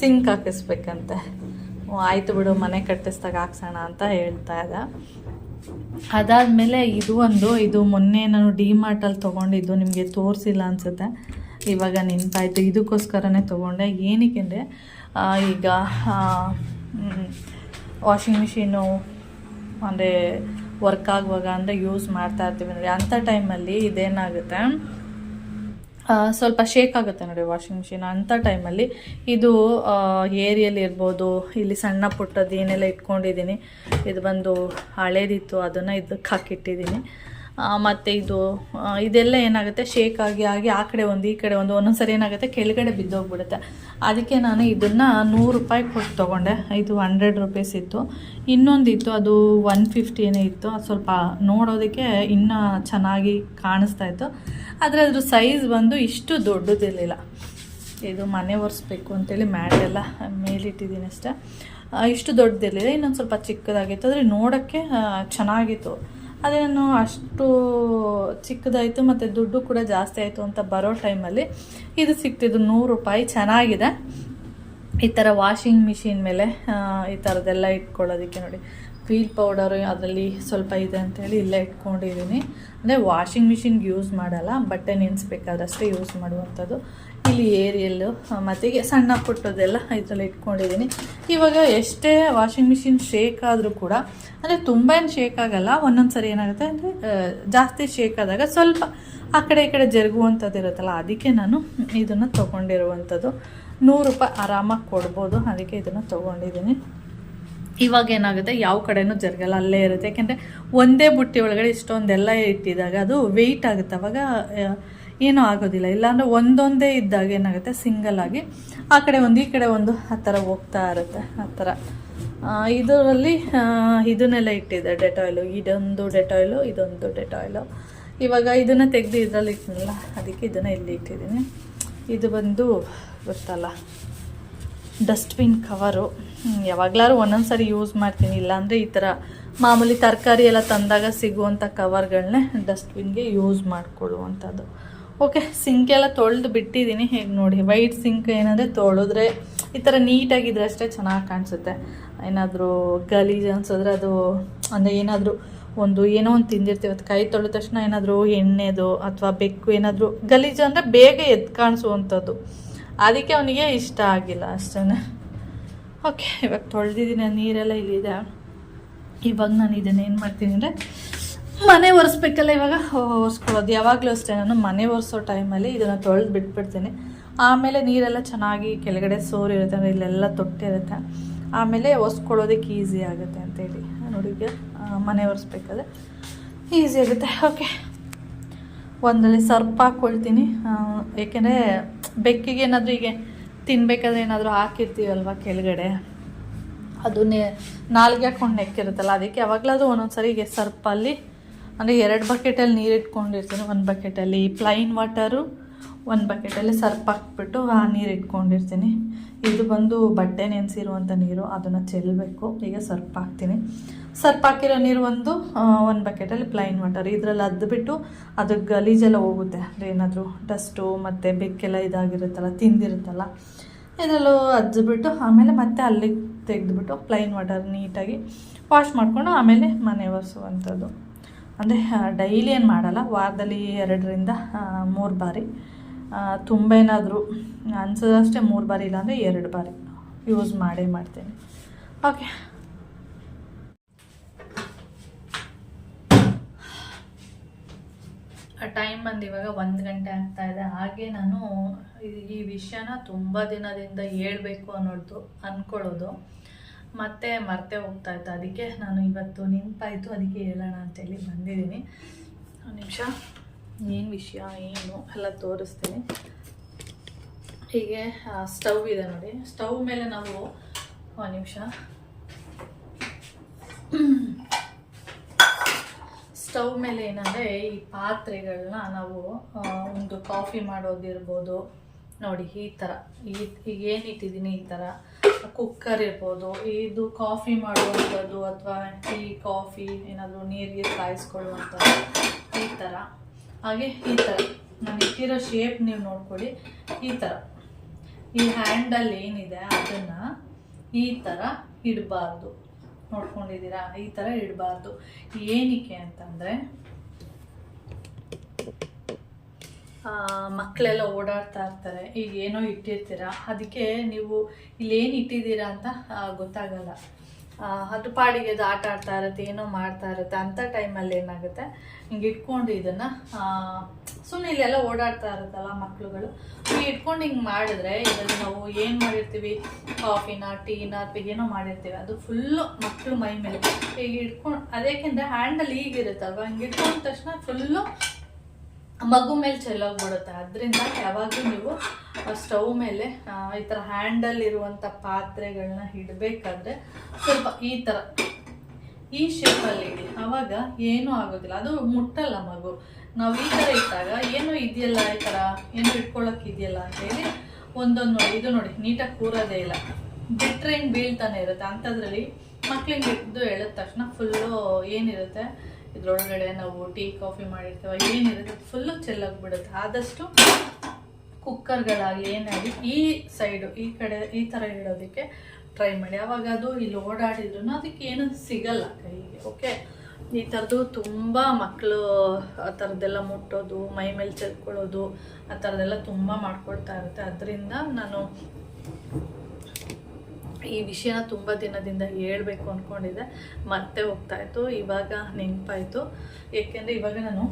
ಸಿಂಕ್ ಹಾಕಿಸ್ಬೇಕಂತೆ. ಆಯ್ತು ಬಿಡು, ಮನೆ ಕಟ್ಟಿಸ್ದಾಗ ಹಾಕ್ಸೋಣ ಅಂತ ಹೇಳ್ತಾ ಇದ್ದ. ಅದಾದಮೇಲೆ ಇದು ಒಂದು, ಇದು ಮೊನ್ನೆ ನಾನು ಡಿ ಮಾರ್ಟಲ್ಲಿ ತೊಗೊಂಡಿದ್ದು, ನಿಮಗೆ ತೋರಿಸಿಲ್ಲ ಅನಿಸುತ್ತೆ. ಇವಾಗ ನೆನಪಾಯಿತು ಇದಕ್ಕೋಸ್ಕರನೇ ತೊಗೊಂಡೆ. ಏನಕ್ಕೆ ಅಂದರೆ ಈಗ ವಾಷಿಂಗ್ ಮಿಷಿನು ಅಂದರೆ ವರ್ಕ್ ಆಗುವಾಗ ಅಂದರೆ ಯೂಸ್ ಮಾಡ್ತಾ ಇರ್ತೀವಿ. ನೋಡಿ ಅಂಥ ಟೈಮಲ್ಲಿ ಇದೇನಾಗುತ್ತೆ? ಸ್ವಲ್ಪ ಶೇಕ್ ಆಗುತ್ತೆ ನೋಡಿ ವಾಷಿಂಗ್ ಮಿಷಿನ್ ಅಂಥ ಟೈಮಲ್ಲಿ ಇದು ಏರಿಯಲ್ಲಿ ಇರ್ಬೋದು, ಇಲ್ಲಿ ಸಣ್ಣ ಪುಟ್ಟದ್ದು ಏನೆಲ್ಲ ಇಟ್ಕೊಂಡಿದ್ದೀನಿ, ಇದು ಬಂದು ಹಳೇದಿತ್ತು, ಅದನ್ನು ಇದಕ್ಕೆ ಹಾಕಿಟ್ಟಿದ್ದೀನಿ. ಮತ್ತು ಇದು ಇದೆಲ್ಲ ಏನಾಗುತ್ತೆ? ಶೇಕ್ ಆಗಿ ಆಗಿ ಆ ಕಡೆ ಒಂದು, ಈ ಕಡೆ ಒಂದು, ಒಂದೊಂದ್ಸರಿ ಏನಾಗುತ್ತೆ? ಕೆಳಗಡೆ ಬಿದ್ದೋಗ್ಬಿಡುತ್ತೆ. ಅದಕ್ಕೆ ನಾನು ಇದನ್ನು ನೂರು ರೂಪಾಯಿ ಕೊಟ್ಟು ತೊಗೊಂಡೆ. ಇದು ಹಂಡ್ರೆಡ್ ರುಪೀಸ್ ಇತ್ತು. ಇನ್ನೊಂದಿತ್ತು, ಅದು ಒನ್ ಫಿಫ್ಟಿನೇ ಇತ್ತು. ಅದು ಸ್ವಲ್ಪ ನೋಡೋದಕ್ಕೆ ಇನ್ನೂ ಚೆನ್ನಾಗಿ ಕಾಣಿಸ್ತಾ ಇತ್ತು. ಆದರೆ ಅದ್ರ ಸೈಜ್ ಬಂದು ಇಷ್ಟು ದೊಡ್ಡದಿರಲಿಲ್ಲ. ಇದು ಮನೆ ಒರೆಸ್ಬೇಕು ಅಂತೇಳಿ ಮ್ಯಾಟೆಲ್ಲ ಮೇಲಿಟ್ಟಿದ್ದೀನಿ ಅಷ್ಟೇ. ಇಷ್ಟು ದೊಡ್ಡದಿರಲಿಲ್ಲ. ಇನ್ನೊಂದು ಸ್ವಲ್ಪ ಚಿಕ್ಕದಾಗಿತ್ತು. ಆದರೆ ನೋಡೋಕ್ಕೆ ಚೆನ್ನಾಗಿತ್ತು. ಅದೇ ನಾನು ಅಷ್ಟು ಚಿಕ್ಕದಾಯಿತು ಮತ್ತು ದುಡ್ಡು ಕೂಡ ಜಾಸ್ತಿ ಆಯಿತು ಅಂತ ಬರೋ ಟೈಮಲ್ಲಿ ಇದು ಸಿಕ್ತಿದ್ದು ನೂರು ರೂಪಾಯಿ. ಚೆನ್ನಾಗಿದೆ. ಈ ಥರ ವಾಷಿಂಗ್ ಮಿಷಿನ್ ಮೇಲೆ ಈ ಥರದ್ದೆಲ್ಲ ಇಟ್ಕೊಳ್ಳೋದಕ್ಕೆ ನೋಡಿ. ಫೀಲ್ ಪೌಡರು ಅದರಲ್ಲಿ ಸ್ವಲ್ಪ ಇದೆ ಅಂತೇಳಿ ಇಲ್ಲೇ ಇಟ್ಕೊಂಡಿದ್ದೀನಿ. ಅಂದರೆ ವಾಷಿಂಗ್ ಮಿಷಿನ್ಗೆ ಯೂಸ್ ಮಾಡಲ್ಲ, ಬಟ್ಟೆ ನೆನೆಸ್ಬೇಕಾದ್ರಷ್ಟೇ ಯೂಸ್ ಮಾಡುವಂಥದ್ದು. ಇಲ್ಲಿ ಏರಿಯಲ್ಲು ಮತ್ತು ಸಣ್ಣ ಪುಟ್ಟದೆಲ್ಲ ಇದರಲ್ಲಿ ಇಟ್ಕೊಂಡಿದ್ದೀನಿ. ಇವಾಗ ಎಷ್ಟೇ ವಾಷಿಂಗ್ ಮಿಷಿನ್ ಶೇಕ್ ಆದರೂ ಕೂಡ, ಅಂದರೆ ತುಂಬ ಏನು ಶೇಕ್ ಆಗಲ್ಲ, ಒಂದೊಂದು ಸರಿ ಏನಾಗುತ್ತೆ ಅಂದರೆ ಜಾಸ್ತಿ ಶೇಕ್ ಆದಾಗ ಸ್ವಲ್ಪ ಆ ಕಡೆ ಈ ಕಡೆ ಜರುಗುವಂಥದ್ದು ಇರುತ್ತಲ್ಲ, ಅದಕ್ಕೆ ನಾನು ಇದನ್ನು ತೊಗೊಂಡಿರುವಂಥದ್ದು. ನೂರು ರೂಪಾಯಿ ಆರಾಮಾಗಿ ಕೊಡ್ಬೋದು, ಅದಕ್ಕೆ ಇದನ್ನು ತೊಗೊಂಡಿದ್ದೀನಿ. ಇವಾಗ ಏನಾಗುತ್ತೆ, ಯಾವ ಕಡೆನೂ ಜರುಗಲ್ಲ, ಅಲ್ಲೇ ಇರುತ್ತೆ. ಯಾಕೆಂದರೆ ಒಂದೇ ಬುಟ್ಟಿ ಒಳಗಡೆ ಇಷ್ಟೊಂದೆಲ್ಲ ಇಟ್ಟಿದಾಗ ಅದು ವೆಯ್ಟ್ ಆಗುತ್ತೆ. ಅವಾಗ ಏನೂ ಆಗೋದಿಲ್ಲ. ಇಲ್ಲಾಂದರೆ ಒಂದೊಂದೇ ಇದ್ದಾಗ ಏನಾಗುತ್ತೆ? ಸಿಂಗಲ್ ಆಗಿ ಆ ಕಡೆ ಒಂದು, ಈ ಕಡೆ ಒಂದು, ಆ ಥರ ಹೋಗ್ತಾ ಇರುತ್ತೆ, ಆ ಥರ. ಇದರಲ್ಲಿ ಇದನ್ನೆಲ್ಲ ಇಟ್ಟಿದ್ದೆ ಡೆಟಾಯ್ಲು. ಇದೊಂದು ಡೆಟಾಯ್ಲು ಇದೊಂದು ಡೆಟಾಯ್ಲು. ಇವಾಗ ಇದನ್ನು ತೆಗೆದು ಇದರಲ್ಲಿ ಇಟ್ಟಿನಲ್ಲ ಅದಕ್ಕೆ ಇದನ್ನು ಇಲ್ಲಿ ಇಟ್ಟಿದ್ದೀನಿ. ಇದು ಬಂದು ಗೊತ್ತಲ್ಲ, ಡಸ್ಟ್ಬಿನ್ ಕವರು. ಯಾವಾಗಲಾರು ಒಂದೊಂದು ಸಾರಿ ಯೂಸ್ ಮಾಡ್ತೀನಿ. ಇಲ್ಲಾಂದರೆ ಈ ಥರ ಮಾಮೂಲಿ ತರಕಾರಿ ಎಲ್ಲ ತಂದಾಗ ಸಿಗುವಂಥ ಕವರ್ಗಳನ್ನೇ ಡಸ್ಟ್ಬಿನ್ಗೆ ಯೂಸ್ ಮಾಡಿಕೊಳ್ಳುವಂಥದ್ದು ಓಕೆ ಸಿಂಕ್ ಎಲ್ಲ ತೊಳೆದು ಬಿಟ್ಟಿದ್ದೀನಿ. ಹೇಗೆ ನೋಡಿ ವೈಟ್ ಸಿಂಕ್ ಏನಂದರೆ ತೊಳೆದ್ರೆ ಈ ಥರ ನೀಟಾಗಿದ್ರೆ ಅಷ್ಟೇ ಚೆನ್ನಾಗಿ ಕಾಣಿಸುತ್ತೆ. ಏನಾದರೂ ಗಲೀಜು ಅನ್ಸಿದ್ರೆ ಅದು, ಅಂದರೆ ಏನಾದರೂ ಒಂದು ಏನೋ ಒಂದು ತಿಂದಿರ್ತೀವಿ. ಅದು ಕೈ ತೊಳೆದ ತಕ್ಷಣ ಏನಾದರೂ ಎಣ್ಣೆದು ಅಥವಾ ಬೆಕ್ಕು ಏನಾದರೂ, ಗಲೀಜು ಅಂದರೆ ಬೇಗ ಎದ್ದು ಕಾಣಿಸುವಂಥದ್ದು. ಅದಕ್ಕೆ ಅವನಿಗೆ ಇಷ್ಟ ಆಗಿಲ್ಲ ಅಷ್ಟೇ ಓಕೆ ಇವಾಗ ತೊಳೆದಿದ್ದೀನಿ, ನೀರೆಲ್ಲ ಇಲ್ಲಿದೆ. ಇವಾಗ ನಾನು ಇದನ್ನು ಏನು ಮಾಡ್ತೀನಿ ಅಂದರೆ ಮನೆ ಒರೆಸ್ಬೇಕಲ್ಲ ಇವಾಗ? ಒರೆಸ್ಕೊಳ್ಳೋದು ಯಾವಾಗಲೂ ಅಷ್ಟೇ. ನಾನು ಮನೆ ಒರೆಸೋ ಟೈಮಲ್ಲಿ ಇದನ್ನು ತೊಳೆದು ಬಿಟ್ಬಿಡ್ತೀನಿ. ಆಮೇಲೆ ನೀರೆಲ್ಲ ಚೆನ್ನಾಗಿ ಕೆಳಗಡೆ ಸೋರಿರುತ್ತೆ, ಅಂದರೆ ಇಲ್ಲೆಲ್ಲ ತೊಟ್ಟಿರುತ್ತೆ ಆಮೇಲೆ ಒರೆಸ್ಕೊಳ್ಳೋದಕ್ಕೆ ಈಸಿ ಆಗುತ್ತೆ ಅಂತೇಳಿ ನೋಡಿ ಈಗ ಮನೆ ಒರೆಸ್ಬೇಕಾದ್ರೆ ಈಸಿ ಆಗುತ್ತೆ. ಓಕೆ. ಒಂದರಲ್ಲಿ ಸರ್ಪ್ ಹಾಕ್ಕೊಳ್ತೀನಿ. ಏಕೆಂದರೆ ಬೆಕ್ಕಿಗೆ ಏನಾದರೂ ಹೀಗೆ ತಿನ್ಬೇಕಾದ್ರೆ ಏನಾದರೂ ಹಾಕಿರ್ತೀವಲ್ವ ಕೆಳಗಡೆ? ಅದು ನಾಲ್ಗೆ ಹಾಕೊಂಡು ನೆಕ್ಕಿರುತ್ತಲ್ಲ, ಅದಕ್ಕೆ ಯಾವಾಗಲಾದರೂ ಒಂದೊಂದು ಸರಿ ಹೀಗೆ ಸರ್ಪಲ್ಲಿ ಅಂದರೆ ಎರಡು ಬಕೆಟಲ್ಲಿ ನೀರು ಇಟ್ಕೊಂಡಿರ್ತೀನಿ. ಒಂದು ಬಕೆಟಲ್ಲಿ ಪ್ಲೈನ್ ವಾಟರು ಒಂದು ಬಕೆಟಲ್ಲಿ ಸರ್ಪ್ ಹಾಕ್ಬಿಟ್ಟು ಆ ನೀರು ಇಟ್ಕೊಂಡಿರ್ತೀನಿ. ಇದು ಬಂದು ಬಟ್ಟೆ ನೆನೆಸಿರುವಂಥ ನೀರು, ಅದನ್ನು ಚೆಲ್ಲಬೇಕು ಈಗ ಸರ್ಪ್ ಹಾಕ್ತೀನಿ. ಸರ್ಪ್ ಹಾಕಿರೋ ನೀರು ಒಂದು ಒಂದು ಬಕೆಟಲ್ಲಿ ಪ್ಲೈನ್ ವಾಟರ್ ಇದರಲ್ಲಿ ಅದ್ಬಿಟ್ಟು ಅದು ಗಲೀಜೆಲ್ಲ ಹೋಗುತ್ತೆ. ಅಂದರೆ ಏನಾದರೂ ಡಸ್ಟು ಮತ್ತು ಬೆಕ್ಕೆಲ್ಲ ಇದಾಗಿರುತ್ತಲ್ಲ, ತಿಂದಿರುತ್ತಲ್ಲ, ಇದರಲ್ಲೂ ಅಜ್ಜಿಬಿಟ್ಟು ಆಮೇಲೆ ಮತ್ತೆ ಅಲ್ಲಿಗೆ ತೆಗೆದುಬಿಟ್ಟು ಪ್ಲೈನ್ ವಾಟರ್ ನೀಟಾಗಿ ವಾಶ್ ಮಾಡಿಕೊಂಡು ಆಮೇಲೆ ಮನೆ ಒರೆಸುವಂಥದ್ದು. ಅಂದರೆ ಡೈಲಿ ಏನು ಮಾಡಲ್ಲ, ವಾರದಲ್ಲಿ ಎರಡರಿಂದ ಮೂರು ಬಾರಿ. ತುಂಬ ಏನಾದರೂ ಅನ್ಸೋದಷ್ಟೇ ಮೂರು ಬಾರಿ ಇಲ್ಲಾಂದರೆ ಎರಡು ಬಾರಿ ಯೂಸ್ ಮಾಡೇ ಮಾಡ್ತೀನಿ. ಓಕೆ ಟೈಮ್ ಬಂದು ಇವಾಗ ಒಂದು ಗಂಟೆ ಆಗ್ತಾ ಇದೆ. ಹಾಗೆ ನಾನು ಈ ವಿಷಯನ ತುಂಬ ದಿನದಿಂದ ಹೇಳಬೇಕು ಅನ್ನೋದು ಅಂದ್ಕೊಳ್ಳೋದು ಮತ್ತೆ ಮರ್ತೆ ಹೋಗ್ತಾ ಇತ್ತು ಅದಕ್ಕೆ ನಾನು ಇವತ್ತು ನೆನಪಾಯಿತು ಅದಕ್ಕೆ ಹೇಳೋಣ ಅಂತೇಳಿ ಬಂದಿದ್ದೀನಿ. ಒಂದು ನಿಮಿಷ. ಏನು ವಿಷಯ, ಏನು? ಎಲ್ಲ ತೋರಿಸ್ತೀನಿ. ಹೀಗೆ ಸ್ಟವ್ ಇದೆ ನೋಡಿ. ಸ್ಟವ್ ಮೇಲೆ ನಾವು ಒಂದು ನಿಮಿಷ. ಸ್ಟವ್ ಮೇಲೆ ಏನಂದರೆ ಈ ಪಾತ್ರೆಗಳನ್ನ ನಾವು ಒಂದು ಕಾಫಿ ಮಾಡೋದಿರ್ಬೋದು. ನೋಡಿ, ಈ ಥರ ಈ, ಈಗ ಏನು ಇಟ್ಟಿದ್ದೀನಿ ಈ ಥರ ಕುಕ್ಕರ್ ಇರ್ಬೋದು, ಇದು ಕಾಫಿ ಮಾಡುವಂಥದ್ದು ಅಥವಾ ಟೀ ಕಾಫಿ ಏನಾದರೂ ನೀರಿಗೆ ಕಾಯಿಸ್ಕೊಳ್ಳುವಂಥದ್ದು, ಈ ಥರ ಹಾಗೆ ಈ ಥರ ನಾನು ಇಟ್ಟಿರೋ ಶೇಪ್ ನೀವು ನೋಡ್ಕೊಳ್ಳಿ. ಈ ಥರ ಈ ಹ್ಯಾಂಡಲ್ ಏನಿದೆ, ಅದನ್ನು ಈ ಥರ ಇಡಬಾರ್ದು. ನೋಡ್ಕೊಂಡಿದ್ದೀರಾ? ಈ ಥರ ಇಡಬಾರ್ದು. ಏನಕ್ಕೆ ಅಂತಂದರೆ ಮಕ್ಕಳೆಲ್ಲ ಓಡಾಡ್ತಾ ಇರ್ತಾರೆ. ಈಗ ಏನೋ ಇಟ್ಟಿರ್ತೀರ? ಅದಕ್ಕೆ ನೀವು ಇಲ್ಲೇನು ಇಟ್ಟಿದ್ದೀರಾ ಅಂತ ಗೊತ್ತಾಗಲ್ಲ. ಅದು ಪಾಡಿಗೆ ಅದು ಆಟ ಆಡ್ತಾ ಇರುತ್ತೆ, ಏನೋ ಮಾಡ್ತಾ ಇರುತ್ತೆ ಅಂಥ ಟೈಮಲ್ಲಿ ಏನಾಗುತ್ತೆ? ಹಿಂಗೆ ಇಟ್ಕೊಂಡು ಇದನ್ನು ಸುಮ್ಮನೆ ಇಲ್ಲೆಲ್ಲ ಓಡಾಡ್ತಾ ಇರುತ್ತಲ್ಲ ಮಕ್ಕಳುಗಳು ಹಿಂಗೆ ಇಟ್ಕೊಂಡು ಹಿಂಗೆ ಮಾಡಿದ್ರೆ ಇದರಲ್ಲಿ ನಾವು ಏನು ಮಾಡಿರ್ತೀವಿ? ಕಾಫಿನ, ಟೀನ ಅಥವಾ ಏನೋ ಮಾಡಿರ್ತೀವಿ. ಅದು ಫುಲ್ಲು ಮಕ್ಕಳು ಮೈ ಮೇಲೆ. ಹೀಗೆ ಇಟ್ಕೊಂಡು ಅದಕ್ಕೆಂದ್ರೆ ಹ್ಯಾಂಡಲ್ ಈಗಿರುತ್ತಲ್ವ? ಹಿಂಗೆ ಇಟ್ಕೊಂಡ ತಕ್ಷಣ ಫುಲ್ಲು ಮಗು ಮೇಲೆ ಚೆಲ್ಲೋಗ್ಬಿಡುತ್ತೆ ಅದರಿಂದ ಯಾವಾಗಲೂ ನೀವು ಸ್ಟವ್ ಮೇಲೆ ಈ ಥರ ಹ್ಯಾಂಡಲ್ ಇರುವಂಥ ಪಾತ್ರೆಗಳನ್ನ ಇಡಬೇಕಾದ್ರೆ ಸ್ವಲ್ಪ ಈ ಥರ ಈ ಶೇಪಲ್ಲಿ ಇಡಿ. ಆವಾಗ ಏನೂ ಆಗೋದಿಲ್ಲ. ಅದು ಮುಟ್ಟಲ್ಲ ಮಗು. ನಾವು ಈ ಥರ ಇಟ್ಟಾಗ ಏನೂ ಇದೆಯಲ್ಲ ಈ ಥರ ಏನು ಇಟ್ಕೊಳ್ಳೋಕೆ ಇದೆಯಲ್ಲ ಅಂತೇಳಿ ಒಂದೊಂದು ನೋಡಿ, ಇದು ನೋಡಿ, ನೀಟಾಗಿ ಕೂರೋದೇ ಇಲ್ಲ. ಬಿಟ್ಟರೆ ಹಿಂಗೆ ಬೀಳ್ತಾನೆ ಇರುತ್ತೆ. ಅಂಥದ್ರಲ್ಲಿ ಮಕ್ಳಿಗೆ ಇದ್ದು ಎಳೆದ ತಕ್ಷಣ ಫುಲ್ಲು ಏನಿರುತ್ತೆ? ಇದ್ರೊಳಗಡೆ ನಾವು ಟೀ, ಕಾಫಿ ಮಾಡಿರ್ತೇವೆ. ಏನಿರುತ್ತೆ? ಫುಲ್ಲು ಚೆಲ್ಲಾಗ್ಬಿಡುತ್ತೆ. ಆದಷ್ಟು ಕುಕ್ಕರ್ಗಳಾಗಿ ಏನಾಗಲಿ ಈ ಸೈಡು ಈ ಕಡೆ, ಈ ಥರ ಇಡೋದಕ್ಕೆ ಟ್ರೈ ಮಾಡಿ. ಆವಾಗ ಅದು ಇಲ್ಲಿ ಓಡಾಡಿದ್ರು ಅದಕ್ಕೆ ಏನು ಸಿಗಲ್ಲ ಕೈಗೆ ಓಕೆ ಈ ಥರದ್ದು ತುಂಬ ಮಕ್ಕಳು ಆ ಥರದ್ದೆಲ್ಲ ಮುಟ್ಟೋದು, ಮೈ ಮೇಲೆ ಚೆಲ್ಕೊಳ್ಳೋದು, ಆ ಥರದ್ದೆಲ್ಲ ತುಂಬ ಮಾಡ್ಕೊಳ್ತಾ ಇರುತ್ತೆ. ಅದರಿಂದ ನಾನು ಈ ವಿಷಯನ ತುಂಬ ದಿನದಿಂದ ಹೇಳಬೇಕು ಅಂದ್ಕೊಂಡಿದ್ದೆ ಮತ್ತೆ ಹೋಗ್ತಾಯಿತ್ತು ಇವಾಗ ನೆನಪಾಯಿತು. ಏಕೆಂದರೆ ಇವಾಗ ನಾನು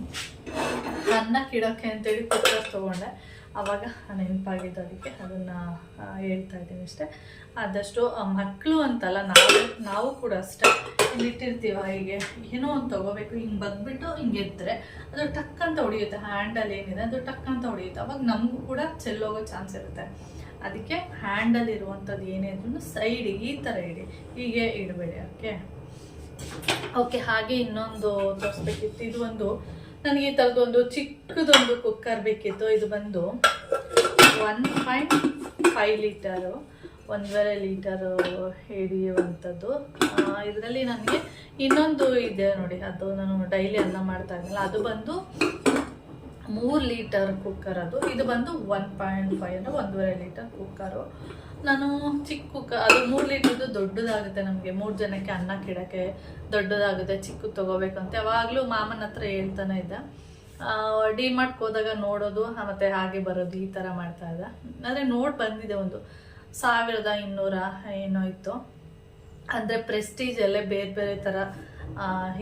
ಅನ್ನ ಕಿಡೋಕ್ಕೆ ಅಂತೇಳಿ ಕುಕ್ಕರ್ ತೊಗೊಂಡೆ. ಆವಾಗ ನೆನಪಾಗಿದ್ದು ಅದಕ್ಕೆ. ಅದನ್ನು ಹೇಳ್ತಾ ಇದ್ದೀನಿ ಅಷ್ಟೇ. ಆದಷ್ಟು ಮಕ್ಕಳು ಅಂತಲ್ಲ, ನಾವು ನಾವು ಕೂಡ ಅಷ್ಟೇ. ಇಲ್ಲಿಟ್ಟಿರ್ತೀವ ಹೀಗೆ. ಏನೋ ಒಂದು ತೊಗೋಬೇಕು. ಹಿಂಗೆ ಬಂದುಬಿಟ್ಟು ಹಿಂಗೆ ಎದ್ದರೆ ಅದು ಟಕ್ ಅಂತ ಹೊಡಿಯುತ್ತೆ ಹ್ಯಾಂಡಲ್ ಏನಿದೆ, ಅದು ಟಕ್ ಅಂತ ಹೊಡಿಯುತ್ತೆ. ಅವಾಗ ನಮಗೂ ಕೂಡ ಚೆಲ್ಲೋಗೋ ಚಾನ್ಸ್ ಇರುತ್ತೆ. ಅದಕ್ಕೆ ಹ್ಯಾಂಡಲ್ ಇರುವಂಥದ್ದು ಏನೇ ಇದ್ರೂ ಸೈಡ್ ಈ ಥರ ಇಡಿ. ಹೀಗೆ ಇಡಬೇಡಿ ಓಕೆ ಓಕೆ ಹಾಗೆ ಇನ್ನೊಂದು ತೋರಿಸ್ಬೇಕಿತ್ತು. ಇದು ಒಂದು, ನನಗೆ ಈ ಥರದ್ದು ಒಂದು ಚಿಕ್ಕದೊಂದು ಕುಕ್ಕರ್ ಬೇಕಿತ್ತು. ಇದು ಬಂದು ಒನ್ ಪಾಯಿಂಟ್ ಫೈವ್ ಲೀಟರು ಒಂದೂವರೆ ಲೀಟರು ಹಿಡಿಯುವಂಥದ್ದು. ಇದರಲ್ಲಿ ನನಗೆ ಇನ್ನೊಂದು ಇದೆ ನೋಡಿ. ಅದು ನಾನು ಡೈಲಿ ಅನ್ನ ಮಾಡ್ತಾ ಇದ್ದಲ್ಲ ಅದು ಬಂದು ಮೂರು ಲೀಟರ್ ಕುಕ್ಕರ್ ಅದು. ಇದು ಬಂದು ಒನ್ ಪಾಯಿಂಟ್ ಫೈವ್ ಅಂದರೆ ಒಂದೂವರೆ ಲೀಟರ್ ಕುಕ್ಕರು ನಾನು ಚಿಕ್ಕ ಕುಕ್ಕರ್ ಅದು ಮೂರು ಲೀಟರ್ದು ದೊಡ್ಡದಾಗುತ್ತೆ ನಮಗೆ. ಮೂರು ಜನಕ್ಕೆ ಅನ್ನ ಕಿಡಕ್ಕೆ ದೊಡ್ಡದಾಗುತ್ತೆ, ಚಿಕ್ಕದು ತೊಗೋಬೇಕಂತ ಯಾವಾಗಲೂ ಮಾಮನ ಹತ್ರ ಹೇಳ್ತಾನೆ ಇದ್ದೆ. ಡಿಮಾರ್ಟ್ಗೆ ಹೋದಾಗ ನೋಡೋದು ಮತ್ತು ಹಾಗೆ ಬರೋದು, ಈ ಥರ ಮಾಡ್ತಾ ಇದ್ದ. ಆದರೆ ನೋಡಿ ಬಂದಿದೆ ಒಂದು. ಸಾವಿರದ ಇನ್ನೂರ ಏನೋ ಇತ್ತು. ಅಂದರೆ ಪ್ರೆಸ್ಟೀಜ್ ಎಲ್ಲೇ ಬೇರೆ ಬೇರೆ ಥರ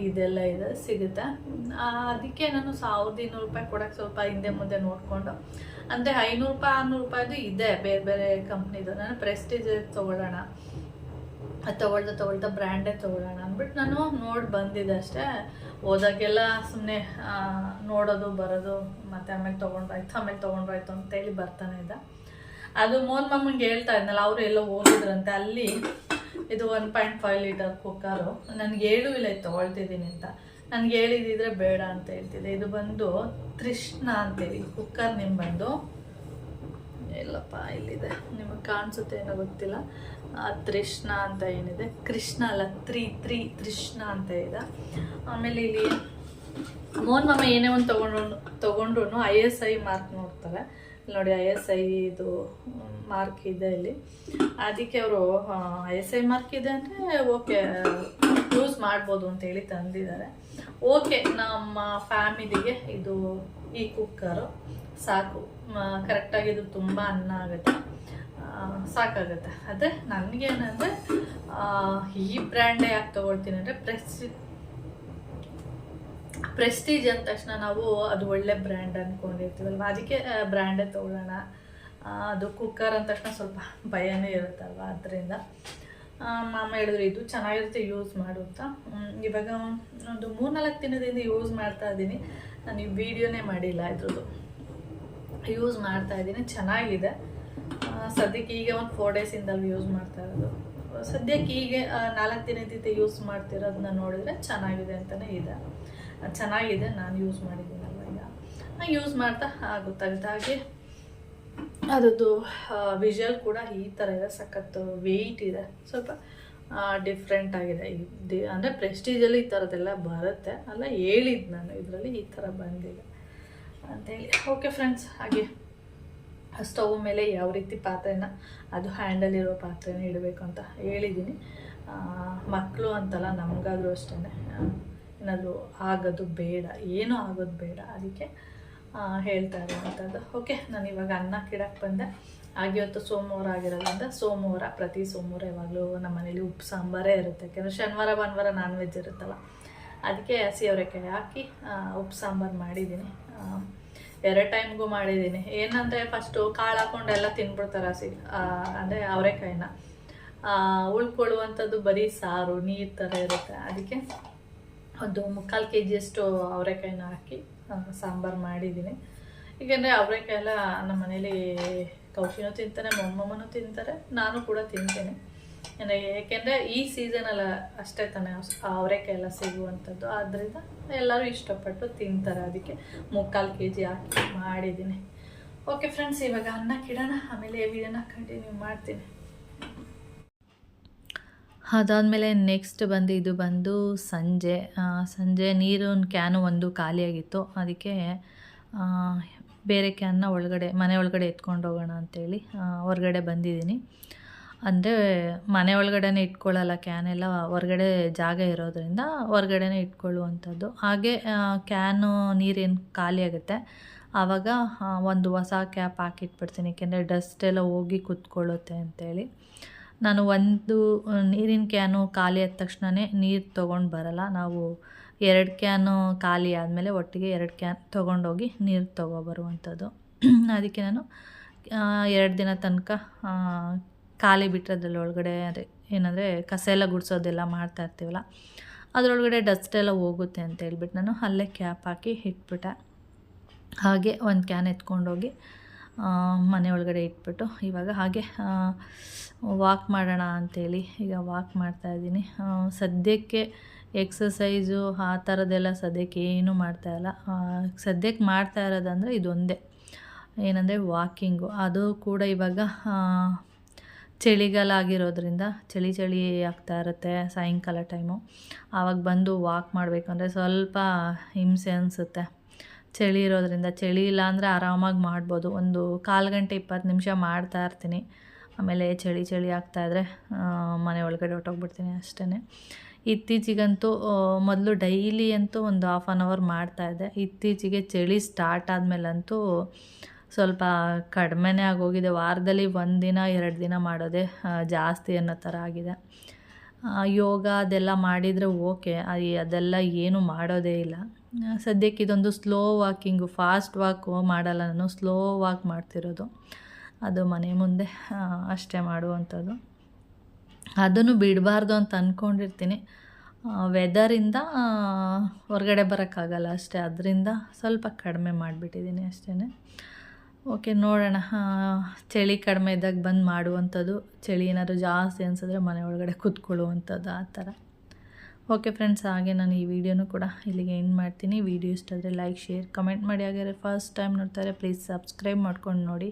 ಇದೆಲ್ಲ ಇದೆ, ಸಿಗುತ್ತೆ. ಅದಕ್ಕೆ ನಾನು ಸಾವಿರದ ಇನ್ನೂರು ರೂಪಾಯಿ ಕೊಡೋಕ್ಕೆ ಸ್ವಲ್ಪ ಹಿಂದೆ ಮುಂದೆ ನೋಡಿಕೊಂಡು, ಅಂದರೆ ಐನೂರು ರೂಪಾಯಿ, ಆರುನೂರು ರೂಪಾಯಿದು ಇದೆ ಬೇರೆ ಬೇರೆ ಕಂಪ್ನಿದು. ನಾನು ಪ್ರೆಸ್ಟೀಜ್ ತೊಗೊಳ್ಳೋಣ, ಅದು ತೊಗೊಳ್ತಾ ತೊಗೊಳ್ತಾ ಬ್ರ್ಯಾಂಡೇ ತೊಗೊಳ್ಳೋಣ ಅಂದ್ಬಿಟ್ಟು ನಾನು ನೋಡಿ ಬಂದಿದ್ದೆ ಅಷ್ಟೇ. ಹೋದಾಗೆಲ್ಲ ಸುಮ್ಮನೆ ನೋಡೋದು, ಬರೋದು, ಮತ್ತು ಆಮೇಲೆ ತೊಗೊಂಡ್ರಾಯ್ತು ಆಮೇಲೆ ತೊಗೊಂಡ್ರಾಯ್ತು ಅಂತೇಳಿ ಬರ್ತಾನೆ ಇದ್ದ. ಅದು ಮೋನ್ ಮಮ್ಮಂಗೆ ಹೇಳ್ತಾ ಇದ್ನಲ್ಲ, ಅವರು ಎಲ್ಲೋ ಓದಿದ್ರಂತೆ ಅಲ್ಲಿ. ಇದು one point five litre cooker ನನಗೆ ಹೇಳು, ಇಲ್ಲ, ಇದು ತೊಗೊಳ್ತಿದ್ದೀನಿ ಅಂತ. ನನಗೆ ಹೇಳಿದಿದ್ರೆ ಬೇಡ ಅಂತ ಹೇಳ್ತಿದ್ದೆ. ಇದು ಬಂದು ತೃಷ್ಣ ಅಂತೇಳಿ ಕುಕ್ಕರ್ ನಿಮ್ಮ ಬಂದು. ಎಲ್ಲಪ್ಪ ಇಲ್ಲಿದೆ. ನಿಮಗೆ ಕಾಣಿಸುತ್ತೆ ಏನೋ ಗೊತ್ತಿಲ್ಲ. ತೃಷ್ಣ ಅಂತ ಏನಿದೆ? ಕೃಷ್ಣ ಅಲ್ಲ, ತ್ರಿ ತ್ರಿ ತೃಷ್ಣ ಅಂತ ಇದೆ. ಆಮೇಲೆ ಇಲ್ಲಿ ಮೋಹನ್ ಮಾಮ ಏನೇ ಒಂದು ತೊಗೊಂಡ್ರು ತೊಗೊಂಡ್ರು ಐ ಎಸ್ ಐ ಮಾರ್ಕ್ ನೋಡ್ತಾರೆ. ನೋಡಿ ಐ ಎಸ್ ಐ ಇದು ಮಾರ್ಕ್ ಇದೆ ಇಲ್ಲಿ. ಅದಕ್ಕೆ ಅವರು ಐ ಎಸ್ ಐ ಮಾರ್ಕ್ ಇದೆ ಅಂದರೆ ಓಕೆ ಯೂಸ್ ಮಾಡ್ಬೋದು ಅಂತೇಳಿ ತಂದಿದ್ದಾರೆ. ಓಕೆ ನಮ್ಮ ಫ್ಯಾಮಿಲಿಗೆ ಇದು ಈ ಕುಕ್ಕರು ಸಾಕು. ಕರೆಕ್ಟಾಗಿ ಇದು ತುಂಬ ಅನ್ನ ಆಗುತ್ತೆ. ಸಾಕಾಗುತ್ತೆ. ಅದೇ ನನಗೇನಂದರೆ ಈ ಬ್ರ್ಯಾಂಡೇ ಯಾಕೆ ತೊಗೊಳ್ತೀನಿ ಅಂದರೆ ಪ್ರೆಸ್ ಪ್ರೆಸ್ಟೀಜ್ ಅಂದ ತಕ್ಷಣ ನಾವು ಅದು ಒಳ್ಳೆ ಬ್ರ್ಯಾಂಡ್ ಅಂದ್ಕೊಂಡಿರ್ತೀವಲ್ವ ಅದಕ್ಕೆ ಬ್ರ್ಯಾಂಡೇ ತೊಗೊಳ್ಳೋಣ. ಅದು ಕುಕ್ಕರ್ ಅಂದ ತಕ್ಷಣ ಸ್ವಲ್ಪ ಭಯನೇ ಇರುತ್ತಲ್ವ ಅದರಿಂದ? ಮಾಮ ಹೇಳಿದ್ರು, ಇದು ಚೆನ್ನಾಗಿರುತ್ತೆ, ಯೂಸ್ ಮಾಡು ಅಂತ. ಇವಾಗ ಒಂದು ಮೂರ್ನಾಲ್ಕು ದಿನದಿಂದ ಯೂಸ್ ಮಾಡ್ತಾ ಇದ್ದೀನಿ. ನಾನು ಈ ವಿಡಿಯೋನೇ ಮಾಡಿಲ್ಲ ಇದ್ರದ್ದು. ಯೂಸ್ ಮಾಡ್ತಾ ಇದ್ದೀನಿ, ಚೆನ್ನಾಗಿದೆ. ಸದ್ಯಕ್ಕೆ ಈಗ ಒಂದು ಫೋರ್ ಡೇಸಿಂದ ಯೂಸ್ ಮಾಡ್ತಾ ಇರೋದು. ಸದ್ಯಕ್ಕೆ ಈಗ ನಾಲ್ಕು ದಿನದಿಂದ ಯೂಸ್ ಮಾಡ್ತಿರೋದನ್ನ ನೋಡಿದರೆ ಚೆನ್ನಾಗಿದೆ ಅಂತಲೇ ಇದೆ. ಚೆನ್ನಾಗಿದೆ, ನಾನು ಯೂಸ್ ಮಾಡಿದ್ದೀನಲ್ವ ಈಗ. ಯೂಸ್ ಮಾಡ್ತಾ ಗೊತ್ತಾಗುತ್ತೆ ಹಾಗೆ. ಅದರದ್ದು ವಿಜುವಲ್ ಕೂಡ ಈ ಥರ ಇದೆ, ಸಖತ್ತು ವೆಯ್ಟ್ ಇದೆ. ಸ್ವಲ್ಪ ಡಿಫ್ರೆಂಟ್ ಆಗಿದೆ. ಇದು ಅಂದರೆ ಪ್ರೆಸ್ಟೀಜಲ್ಲಿ ಈ ಥರದ್ದೆಲ್ಲ ಬರುತ್ತೆ. ಅಲ್ಲ ಹೇಳಿದ್ದು ನಾನು, ಇದರಲ್ಲಿ ಈ ಥರ ಬಂದಿದೆ ಅಂತೇಳಿ. ಓಕೆ ಫ್ರೆಂಡ್ಸ್ ಹಾಗೆ. ಸ್ಟವ್ ಮೇಲೆ ಯಾವ ರೀತಿ ಪಾತ್ರೆನ, ಅದು ಹ್ಯಾಂಡಲ್ ಇರೋ ಪಾತ್ರೆನ ಇಡಬೇಕು ಅಂತ ಹೇಳಿದ್ದೀನಿ. ಮಕ್ಕಳು ಅಂತಲ್ಲ, ನಮಗಾದರೂ ಅಷ್ಟೇ ಏನಾದರೂ ಆಗೋದು ಬೇಡ, ಏನೂ ಆಗೋದು ಬೇಡ, ಅದಕ್ಕೆ ಹೇಳ್ತಾ ಇರುವಂಥದ್ದು ಓಕೆ ನಾನು ಇವಾಗ ಅನ್ನ ಕಿಡಕ್ಕೆ ಬಂದೆ. ಹಾಗೆ ಇವತ್ತು ಸೋಮವಾರ ಆಗಿರೋದ್ರಿಂದ ಸೋಮವಾರ, ಪ್ರತಿ ಸೋಮವಾರ ಯಾವಾಗಲೂ ನಮ್ಮ ಮನೇಲಿ ಉಪ್ಪು, ಸಾಂಬಾರೇ ಇರುತ್ತೆ. ಯಾಕೆಂದರೆ ಶನಿವಾರ, ಭಾನುವಾರ ನಾನ್ ವೆಜ್ ಇರುತ್ತಲ್ಲ. ಅದಕ್ಕೆ ಹಸಿ ಅವರೆಕಾಯಿ ಹಾಕಿ ಉಪ್ಪು, ಸಾಂಬಾರು ಮಾಡಿದ್ದೀನಿ. ಎರಡು ಟೈಮ್ಗೂ ಮಾಡಿದ್ದೀನಿ. ಏನಂದರೆ ಫಸ್ಟು ಕಾಳು ಹಾಕೊಂಡೆಲ್ಲ ತಿನ್ಬಿಡ್ತಾರೆ ಹಸಿ ಅಂದರೆ ಅವರೆಕಾಯಿನ. ಉಳ್ಕೊಳ್ಳುವಂಥದ್ದು ಬರೀ ಸಾರು, ನೀರು ಥರ ಇರುತ್ತೆ. ಅದಕ್ಕೆ ಒಂದು ಮುಕ್ಕಾಲು ಕೆ ಜಿಯಷ್ಟು ಅವರೆಕಾಯಿನ ಹಾಕಿ ಸಾಂಬಾರು ಮಾಡಿದ್ದೀನಿ. ಏಕೆಂದರೆ ಅವರೆಕಾಯಿ ಎಲ್ಲ ನಮ್ಮ ಮನೇಲಿ ಕೌಶಿನೂ ತಿಂತಾರೆ, ಮೊಮ್ಮಮ್ಮನೂ ತಿಂತಾರೆ, ನಾನು ಕೂಡ ತಿಂತೇನೆ. ಏಕೆಂದರೆ ಈ ಸೀಸನಲ್ಲ ಅಷ್ಟೇ ತಾನೇ ಅವರೆಕಾಯಿ ಎಲ್ಲ ಸಿಗುವಂಥದ್ದು. ಆದ್ದರಿಂದ ಎಲ್ಲರೂ ಇಷ್ಟಪಟ್ಟು ತಿಂತಾರೆ ಅದಕ್ಕೆ. ಮುಕ್ಕಾಲು ಕೆ ಜಿ ಹಾಕಿ ಮಾಡಿದ್ದೀನಿ. ಓಕೆ ಫ್ರೆಂಡ್ಸ್ ಇವಾಗ ಅನ್ನ ಕಿಡೋಣ ಆಮೇಲೆ ವಿಡಿಯೋನ ಕಂಟಿನ್ಯೂ ಮಾಡ್ತೀನಿ. ಅದಾದಮೇಲೆ ನೆಕ್ಸ್ಟ್ ಬಂದು ಇದು ಬಂದು ಸಂಜೆ. ಸಂಜೆ ನೀರಿನ ಕ್ಯಾನು ಒಂದು ಖಾಲಿಯಾಗಿತ್ತು. ಅದಕ್ಕೆ ಬೇರೆ ಕ್ಯಾನ್ನ ಒಳಗಡೆ, ಮನೆ ಒಳಗಡೆ ಎತ್ಕೊಂಡು ಹೋಗೋಣ ಅಂತೇಳಿ ಹೊರಗಡೆ ಬಂದಿದ್ದೀನಿ. ಅಂದರೆ ಮನೆ ಒಳಗಡೆನೇ ಇಟ್ಕೊಳ್ಳಲ್ಲ ಕ್ಯಾನ್ ಎಲ್ಲ, ಹೊರಗಡೆ ಜಾಗ ಇರೋದರಿಂದ ಹೊರಗಡೆನೇ ಇಟ್ಕೊಳ್ಳುವಂಥದ್ದು. ಹಾಗೆ ಕ್ಯಾನು ನೀರೇನು ಖಾಲಿ ಆಗುತ್ತೆ ಆವಾಗ ಒಂದು ಹೊಸ ಕ್ಯಾಪ್ ಹಾಕಿಟ್ಬಿಡ್ತೀನಿ. ಏಕೆಂದರೆ ಡಸ್ಟ್ ಎಲ್ಲ ಹೋಗಿ ಕುತ್ಕೊಳ್ಳುತ್ತೆ ಅಂತೇಳಿ. ನಾನು ಒಂದು ನೀರಿನ ಕ್ಯಾನು ಖಾಲಿ ಆದ ತಕ್ಷಣವೇ ನೀರು ತೊಗೊಂಡು ಬರಲ್ಲ. ನಾವು ಎರಡು ಕ್ಯಾನು ಖಾಲಿ ಆದಮೇಲೆ ಒಟ್ಟಿಗೆ ಎರಡು ಕ್ಯಾನ್ ತೊಗೊಂಡೋಗಿ ನೀರು ತೊಗೊಬರುವಂಥದ್ದು (clears throat) ಅದಕ್ಕೆ ನಾನು ಎರಡು ದಿನ ತನಕ ಖಾಲಿ ಬಿಟ್ಟರೆ ಒಳಗಡೆ ಅದೇ ಏನಂದರೆ ಕಸ ಎಲ್ಲ ಗುಡಿಸೋದೆಲ್ಲ ಮಾಡ್ತಾ ಇರ್ತೀವಲ್ಲ, ಅದರೊಳಗಡೆ ಡಸ್ಟ್ ಎಲ್ಲ ಹೋಗುತ್ತೆ ಅಂತ ಹೇಳ್ಬಿಟ್ಟು ನಾನು ಅಲ್ಲೇ ಕ್ಯಾಪ್ ಹಾಕಿ ಇಟ್ಬಿಟ್ಟೆ. ಹಾಗೆ ಒಂದು ಕ್ಯಾನ್ ಎತ್ಕೊಂಡೋಗಿ ಮನೆ ಒಳಗಡೆ ಇಟ್ಬಿಟ್ಟು ಇವಾಗ ಹಾಗೆ ವಾಕ್ ಮಾಡೋಣ ಅಂಥೇಳಿ ಈಗ ವಾಕ್ ಮಾಡ್ತಾಯಿದ್ದೀನಿ ಸದ್ಯಕ್ಕೆ ಎಕ್ಸಸೈಸು ಆ ಥರದ್ದೆಲ್ಲ ಸದ್ಯಕ್ಕೆ ಏನೂ ಮಾಡ್ತಾಯಿಲ್ಲ ಸದ್ಯಕ್ಕೆ ಮಾಡ್ತಾ ಇರೋದಂದರೆ ಇದೊಂದೇ. ಏನಂದರೆ ವಾಕಿಂಗು ಅದು ಕೂಡ ಇವಾಗ ಚಳಿಗಾಲ ಆಗಿರೋದ್ರಿಂದ ಚಳಿ ಚಳಿ ಆಗ್ತಾ ಇರುತ್ತೆ ಸಾಯಂಕಾಲ ಟೈಮು ಆವಾಗ ಬಂದು ವಾಕ್ ಮಾಡಬೇಕಂದ್ರೆ ಸ್ವಲ್ಪ ಹಿಂಸೆ ಅನಿಸುತ್ತೆ. ಚಳಿ ಇರೋದ್ರಿಂದ, ಚಳಿ ಇಲ್ಲ ಅಂದರೆ ಆರಾಮಾಗಿ ಮಾಡ್ಬೋದು. ಒಂದು ಕಾಲು ಗಂಟೆ, ಇಪ್ಪತ್ತು ನಿಮಿಷ ಮಾಡ್ತಾ ಇರ್ತೀನಿ. ಆಮೇಲೆ ಚಳಿ ಚಳಿ ಆಗ್ತಾಯಿದ್ರೆ ಮನೆ ಒಳಗಡೆ ಹೊಟ್ಟೋಗ್ಬಿಡ್ತೀನಿ ಅಷ್ಟೇ ಇತ್ತೀಚಿಗಂತೂ ಮೊದಲು ಡೈಲಿ ಅಂತೂ ಒಂದು ಹಾಫ್ ಆನ್ ಅವರ್ ಮಾಡ್ತಾಯಿದ್ದೆ ಇತ್ತೀಚೆಗೆ ಚಳಿ ಸ್ಟಾರ್ಟ್ ಆದಮೇಲಂತೂ ಸ್ವಲ್ಪ ಕಡಿಮೆನೇ ಆಗೋಗಿದೆ. ವಾರದಲ್ಲಿ ಒಂದು ದಿನ ಎರಡು ದಿನ ಮಾಡೋದೇ ಜಾಸ್ತಿ ಅನ್ನೋ ಥರ ಆಗಿದೆ. ಯೋಗ ಅದೆಲ್ಲ ಮಾಡಿದರೆ ಓಕೆ ಅದೆಲ್ಲ ಏನು ಮಾಡೋದೇ ಇಲ್ಲ. ಸದ್ಯಕ್ಕೆ ಇದೊಂದು ಸ್ಲೋ ವಾಕಿಂಗು ಫಾಸ್ಟ್ ವಾಕು ಮಾಡಲ್ಲ ನಾನು ಸ್ಲೋ ವಾಕ್ ಮಾಡ್ತಿರೋದು. ಅದು ಮನೆ ಮುಂದೆ ಅಷ್ಟೇ ಮಾಡುವಂಥದ್ದು. ಅದನ್ನು ಬಿಡಬಾರ್ದು ಅಂತ ಅಂದ್ಕೊಂಡಿರ್ತೀನಿ ವೆದರಿಂದ ಹೊರಗಡೆ ಬರೋಕ್ಕಾಗಲ್ಲ ಅಷ್ಟೇ. ಅದರಿಂದ ಸ್ವಲ್ಪ ಕಡಿಮೆ ಮಾಡಿಬಿಟ್ಟಿದ್ದೀನಿ ಅಷ್ಟೇ ಓಕೆ, ನೋಡೋಣ. ಚಳಿ ಕಡಿಮೆ ಇದ್ದಾಗ ಬಂದು ಮಾಡುವಂಥದ್ದು. ಚಳಿ ಏನಾದರೂ ಜಾಸ್ತಿ ಅನಿಸಿದ್ರೆ ಮನೆ ಒಳಗಡೆ ಕೂತ್ಕೊಳ್ಳುವಂಥದ್ದು ಆ ಥರ. ಓಕೆ ಫ್ರೆಂಡ್ಸ್, ಹಾಗೆ ನಾನು ಈ ವಿಡಿಯೋನು ಕೂಡ ಇಲ್ಲಿಗೆ ಏನು ಮಾಡ್ತೀನಿ. ವಿಡಿಯೋ ಇಷ್ಟ ಆದರೆ ಲೈಕ್, ಶೇರ್, ಕಮೆಂಟ್ ಮಾಡಿ. ಹಾಗಾದರೆ ಫಸ್ಟ್ ಟೈಮ್ ನೋಡ್ತಾರೆ ಪ್ಲೀಸ್ ಸಬ್ಸ್ಕ್ರೈಬ್ ಮಾಡ್ಕೊಂಡು ನೋಡಿ.